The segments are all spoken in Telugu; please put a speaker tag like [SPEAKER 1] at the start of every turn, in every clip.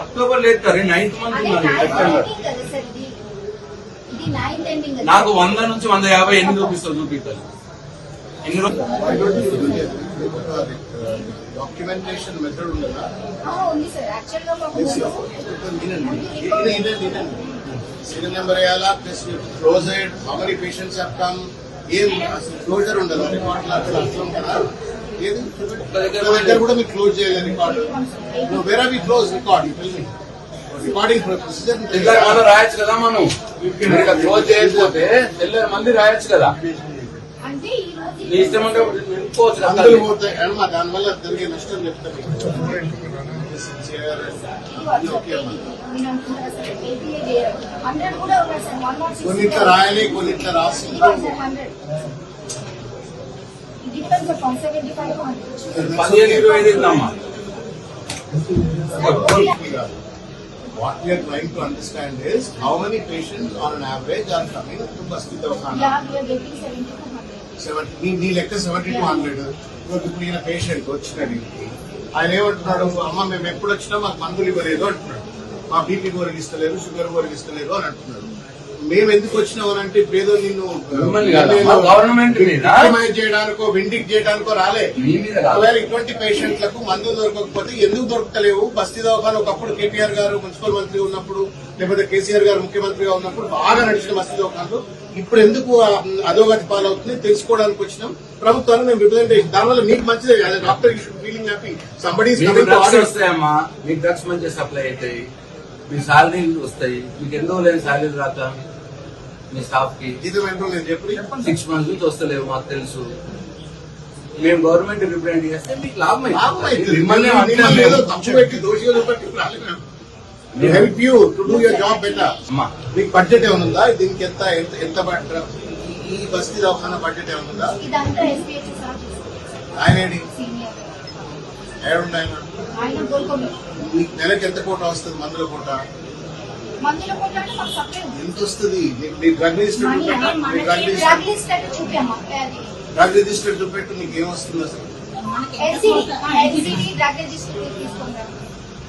[SPEAKER 1] అక్టోబర్ లేదు కదా నైన్త్ మంత్
[SPEAKER 2] కదా కదా
[SPEAKER 1] నాకు వంద నుంచి వంద యాభై ఎన్ని చూపిస్తావు చూపిస్తాను ఎన్ని రోజులు
[SPEAKER 3] డాక్యుమెంటేషన్ మెథడ్ ఉండదా
[SPEAKER 2] ఆ, ఉంది సార్ యాక్చువల్గా మాకు
[SPEAKER 3] సీరియల్ నెంబర్ వేయాలా? Plus closed how many patients have come ఏం? అసలు క్లోజర్ ఉండదు. రికార్డులు అట్లా అట్లా ఉంటుందా ఏది? ఒక దగ్గర కూడా మీరు క్లోజ్ చేయలేదు రికార్డు వేరే మీ క్లోజ్ రికార్డ్ రికార్డింగ్ ప్రొసీజర్
[SPEAKER 1] మనం రాయొచ్చు కదా మనం? క్లోజ్ చేయకపోతే తెల్లారి మంది రాయొచ్చు కదా?
[SPEAKER 2] అంటే ఈ రోజు
[SPEAKER 1] నీ ఇష్టం అంటే కదా
[SPEAKER 3] అందరూ పోతాయి. అమ్మా దానివల్ల జరిగే నష్టం చెప్తాను.
[SPEAKER 2] అనుకుంటున్నా సార్ ఏపీఏ చేయరు హండ్రెడ్ కూడా ఉన్నారు సార్ వన్ నాట్
[SPEAKER 3] కొన్నిట్ల రాయాలి కొన్నిట్ల రాసి
[SPEAKER 2] సెవెంటీ ఫైవ్ హండ్రెడ్
[SPEAKER 1] పదిహేను ఇరవై ఐదు ఇద్దామా?
[SPEAKER 3] What we are trying to understand is how many patients on an average are coming to Basti.
[SPEAKER 2] Yeah we're getting seventy two hundred
[SPEAKER 3] seventy నీ నీ లెక్క సెవెంటీ టు హండ్రెడ్ ఇప్పుడు ఈయన పేషెంట్ వచ్చినాడు ఆయన ఏమంటున్నాడు? అమ్మ మేము ఎప్పుడు వచ్చినా మాకు మందులు ఇవ్వలేదు అంటున్నాడు. మా బీపీ గోరలు ఇస్తలేరు షుగర్ గోరలు ఇస్తలేరు అని అంటున్నాడు. మేము ఎందుకు వచ్చినాం అని అంటే ఇప్పుడు ఏదో నిన్ను
[SPEAKER 1] గవర్నమెంట్
[SPEAKER 3] చేయడానికో విండిక్ చేయడానికో రాలే. ఒకవేళ ఇటువంటి పేషెంట్లకు మందులు దొరకకపోతే ఎందుకు దొరకలేవు? బస్తీ దవాఖాన ఒకప్పుడు కేటీఆర్ గారు మున్సిపల్ మంత్రి ఉన్నప్పుడు లేకపోతే కేసీఆర్ గారు ముఖ్యమంత్రిగా ఉన్నప్పుడు బాగా నడిచిన బస్తీ దవాఖానలు. ఇప్పుడు ఎందుకు అధోగతి పాలవుతుంది? తెలుసుకోవడానికి వచ్చినాం. ప్రభుత్వాన్ని మేము రిప్రజెంటేషన్ దానివల్ల మీకు మంచిదే. డాక్టర్ ఫీలింగ్ హ్యాపీ సంబడి
[SPEAKER 1] వస్తాయమ్మా. మీకు డ్రగ్స్ సప్లై అవుతాయి. మీ శాలరీలు వస్తాయి. మీకు ఎందుకు లేని శాలరీలు రాక మీ
[SPEAKER 3] స్టాఫ్కి
[SPEAKER 1] సిక్స్ మంత్స్ నుంచి వస్తలేవు మాకు తెలుసు. మేము గవర్నమెంట్ రిప్రజెంట్ చేస్తే మీకు లాభం
[SPEAKER 3] help you to do your job better
[SPEAKER 1] అమ్మా.
[SPEAKER 3] మీకు బడ్జెట్ ఏమైనా ఉందా? దీనికి ఎంత ఎంత ఈ బస్తీ దవాఖాన బడ్జెట్ ఏమైనా ఆయన
[SPEAKER 2] గోల్కొండ
[SPEAKER 3] మీకు నెలకి ఎంత కోట వస్తుంది? మందుల కోట?
[SPEAKER 2] మందుల కొట్టాడు మాకు సప్లై ఉంది.
[SPEAKER 3] ఎంత వస్తుంది మీ- డ్రగ్ రిజిస్టర్
[SPEAKER 2] మనీ
[SPEAKER 3] చూపెట్టు మీ డ్రగ్
[SPEAKER 2] మనకి డ్రగ్
[SPEAKER 3] రిజిస్టర్
[SPEAKER 2] లిస్ట్ అయితే చూపాము అది.
[SPEAKER 3] డ్రగ్ రిజిస్టర్ చూపెట్టు మీకు ఏం వస్తుంది అసలు
[SPEAKER 2] ఎల్సీడీ. ఎల్సీడీ డ్రగ్ రిజిస్టర్ తీసుకుంటాం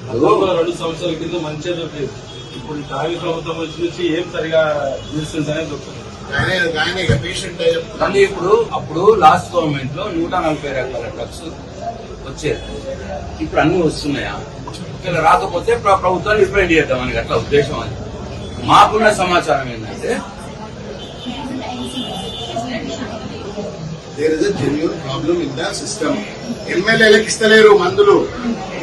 [SPEAKER 4] గతంలో రెండు సంవత్సరాల కింద మంచిగా దొరికేది ఇప్పుడు కాంగ్రెస్ ప్రభుత్వం వచ్చి నుంచి ఏం సరిగా మెడిసిన్స్ అనేది దొరుకుతుంది
[SPEAKER 3] ఆయనే ఆయన ఇక పేషెంట్
[SPEAKER 1] కానీ ఇప్పుడు అప్పుడు లాస్ట్ గవర్నమెంట్లో నూట నలభై రకాల డ్రగ్స్ వచ్చేది ఇప్పుడు అన్ని వస్తున్నాయా? ఒకవేళ రాకపోతే ప్రభుత్వాన్ని రిప్రజెంట్ చేద్దాం అని అట్లా ఉద్దేశం అది. మాకున్న సమాచారం ఏంటంటే
[SPEAKER 3] there is a genuine problem in the system ఎమ్మెల్యేలకు ఇస్తలేరు మందులు.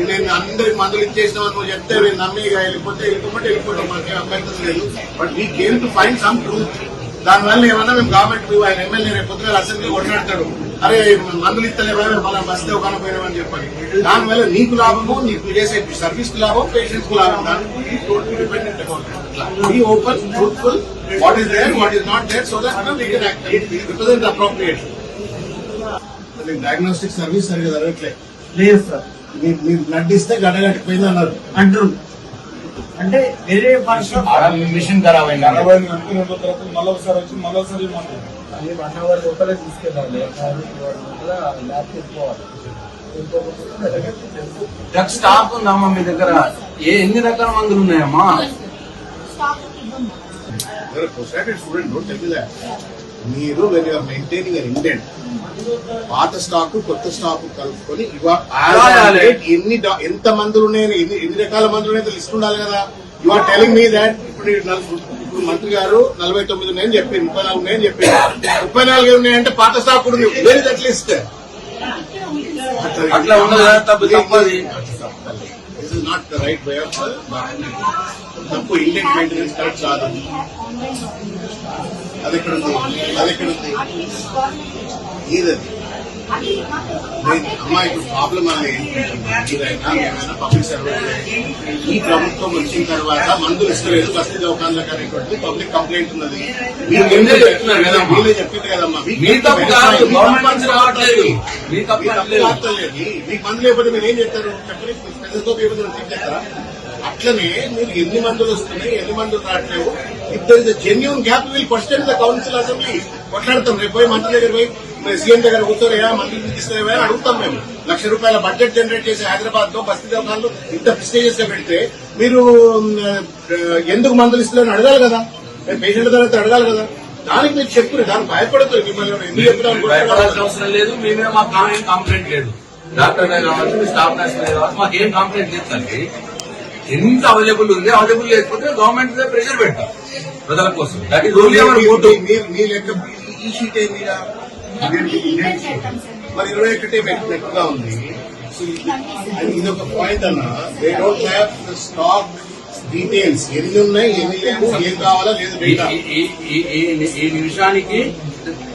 [SPEAKER 3] నేను అందరికి మందులు ఇచ్చేసిన నువ్వు చెప్తే నేను నమ్మి ఇక వెళ్ళిపోతే వెళ్ళిపోతే వెళ్ళిపోతాం మాకేం అభ్యంతరం లేదు. But we came to find some truth దానివల్ల ఏమన్నా మేము గవర్నమెంట్ ఆయన ఎమ్మెల్యే రేపు పొద్దున అసెంబ్లీ కొట్లాడతాడు. అరే మందులు ఇస్తలేవా మనం బస్తే ఒక పోయినామని చెప్పని. దానివల్ల నీకు లాభము నీకు చేసే సర్వీస్కు లాభం పేషెంట్స్కు లాభం. Be open truthful what is there what is not there so that we can act represent appropriate diagnostic service సరిగా జరగట్లే
[SPEAKER 5] లేదు సార్.
[SPEAKER 3] మీరు బ్లడ్ ఇస్తే గడ్డగట్టిపోయింది అన్నారు.
[SPEAKER 5] అంటారు అంటే వేరే
[SPEAKER 1] మిషన్ ఖరాబ్ అయింది.
[SPEAKER 4] అరవై అనుకున్న తర్వాత మళ్ళీ ఒకసారి వచ్చి మళ్ళీ. ఒకసారి.
[SPEAKER 5] అది వన్ అవర్ లోపలే తీసుకెళ్ళాలి. ల్యాబ్ తీసుకోవాలి.
[SPEAKER 1] డ్రగ్ స్టాక్ ఉందమ్మా మీ దగ్గర? ఏ ఎన్ని రకాల మందులు ఉన్నాయమ్మా?
[SPEAKER 3] స్టూడెంట్ డోంట్ టెల్ దట్ మీరు when you're maintaining an indent పాత స్టాక్ కొత్త స్టాక్ కలుపుకొని ఇవా- as on
[SPEAKER 1] రాయాలి.
[SPEAKER 3] date ఎన్ని ఎంత మందులు ఉన్నాయని ఎన్ని ఎన్ని రకాల మందులు ఉన్నాయో లిస్ట్ ఉండాలి కదా. You are telling me that ఇప్పుడు ఇప్పుడు మంత్రి గారు నలభై తొమ్మిది ఉన్నాయని చెప్పి ముప్పై నాలుగు ఉన్నాయని చెప్పి ముప్పై నాలుగు ఉన్నాయంటే పాత స్టాక్ ఉంది. వెరీ దట్ లిస్ట్
[SPEAKER 1] అట్లా ఉండదు కదా, తప్పు తప్పది
[SPEAKER 3] this is not the right way of తప్పు ఇండియన్ మెయింటెనెన్స్ కరెక్ట్ కాదు
[SPEAKER 2] ఆన్లైన్
[SPEAKER 3] అది ఎక్కడ ఉంది అది ఎక్కడ ఉంది ఏదది
[SPEAKER 2] అది మాకు
[SPEAKER 3] నేను అమ్మా ఇప్పుడు ప్రాబ్లం అనేది పబ్లిక్ సర్వీస్ ఈ ప్రభుత్వం వచ్చిన తర్వాత మందులు ఇస్తలేదు బస్తీ దవాఖాన్లకు అనేటువంటి పబ్లిక్ కంప్లైంట్ ఉన్నది. మీరు
[SPEAKER 1] ముందే చెప్తున్నారు కదమ్మా.
[SPEAKER 3] మీరే చెప్పింది కదమ్మా. మీకు
[SPEAKER 1] మీ తప్పు కాదు గవర్నమెంట్ నుంచి రావట్లేదు. మీ
[SPEAKER 3] మీ
[SPEAKER 1] తప్పు
[SPEAKER 3] తప్పు
[SPEAKER 1] లేదు
[SPEAKER 3] వార్తలేదు మీకు మందులు లేకపోతే మీరు ఏం చెప్పండి. చెప్తారా? అట్లనే మీరు ఎన్ని మందులు వస్తున్నాయి ఎన్ని మందులు రావట్లేవు? If there is genuine gap will question the council assembly కొట్లాడతాం. రేపు పోయి మంత్రి దగ్గర పోయి సీఎం దగ్గర కూర్చొని ఏ మందులు తీసుకునేవా అని అడుగుతాం మేము. లక్ష రూపాయల బడ్జెట్ జనరేట్ చేసే హైదరాబాద్లో బస్తీ దవాఖాన్లు ఇంత ప్రెస్టేజియస్గా పెడితే మీరు ఎందుకు మందులు ఇస్తున్నారని అడగాలి కదా. పేషెంట్ తర్వాత అడగాలి కదా. దానికి మీరు చెప్పు దానికి భయపడతారు మిమ్మల్ని
[SPEAKER 1] అవసరం లేదు. మీ మీద మాకు ఏం కంప్లైంట్ లేదు డాక్టర్ కావచ్చు స్టాఫ్ నర్స్ కావచ్చు మాకు ఏం కంప్లైంట్ లేదండి ఎంత అవైలబుల్ ఉంది అవైలబుల్ లేకపోతే గవర్నమెంట్ మీద ప్రెషర్ పెడతాం ప్రజల కోసం. That is only our vote
[SPEAKER 3] మీరు మీ లెక్క ఈ షీట్
[SPEAKER 2] సార్
[SPEAKER 3] మరి ఇరవై ఒకటి పెట్టినట్టుగా ఉంది. సో ఇది- ఒక పాయింట్ అన్న. They don't have the stock details ఎన్ని ఉన్నాయి ఎన్ని లేవు ఏం కావాలా లేదు
[SPEAKER 1] ఈ- నిమిషానికి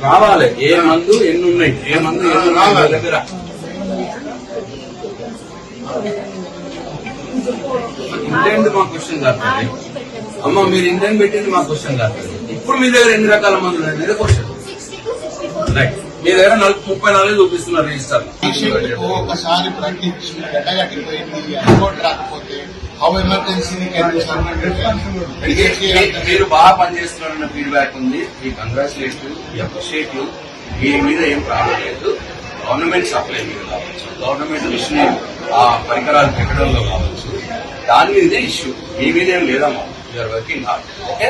[SPEAKER 1] రావాలి. ఏ మందు ఎన్ని ఉన్నాయి? ఏ మందు
[SPEAKER 3] రావాలి.
[SPEAKER 1] దగ్గర. ఇంటెంట్ మా క్వశ్చన్ కాదు అమ్మ మీరు ఇంటెంట్ పెట్టింది మా క్వశ్చన్ కాదు ఇప్పుడు మీ దగ్గర ఎన్ని రకాల మందులు ఉన్నాయి? మీద క్వశ్చన్ రైట్ మీ దగ్గర ముప్పై నాలుగు చూపిస్తున్నారు రిజిస్టర్.
[SPEAKER 6] ఒకసారి ప్రకటించి గడ్డగట్టిపోయింది రిపోర్ట్ రాకపోతే హౌ ఎమర్జెన్సీ
[SPEAKER 1] మీరు బాగా పనిచేస్తున్నారన్న ఫీడ్బ్యాక్ ఉంది. ఈ కంగ్రాచులేట్ అప్రిషియేట్ మీ మీద ఏం ప్రాబ్లం లేదు. గవర్నమెంట్ సప్లై మీద కావచ్చు గవర్నమెంట్ మిషన్ ఆ పరికరాలు పెట్టడంలో కావచ్చు. దాని మీదే ఇష్యూ మీ మీద ఏం లేదమ్మా యూఆర్ వర్కింగ్ హార్డ్ ఓకే